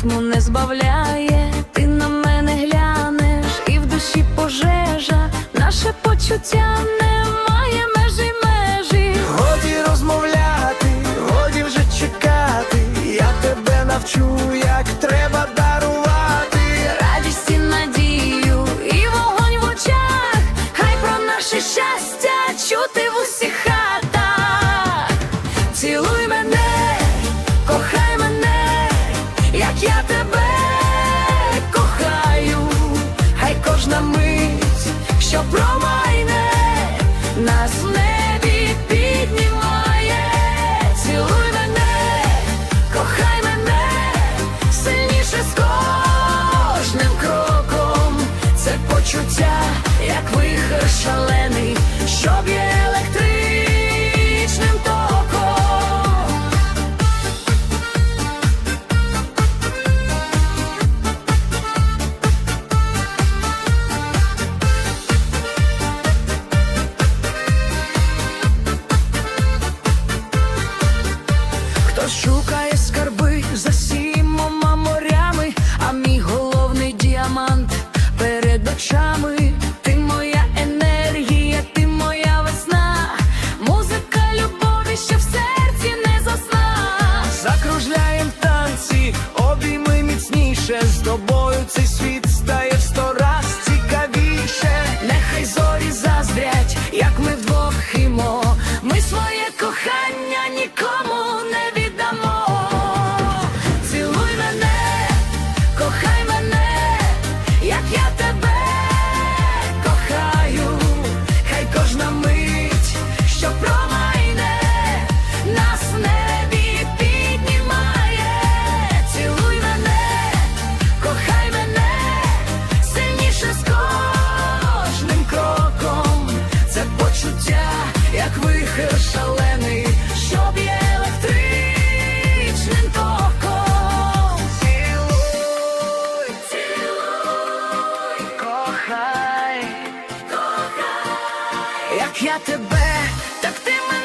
ритму не збавляє, ти на мене глянеш, і в душі пожежа, наше почуття не має межі межі. Годі розмовляти, годі вже чекати, я тебе навчу, як треба дати. show. Я тебе, так ти мене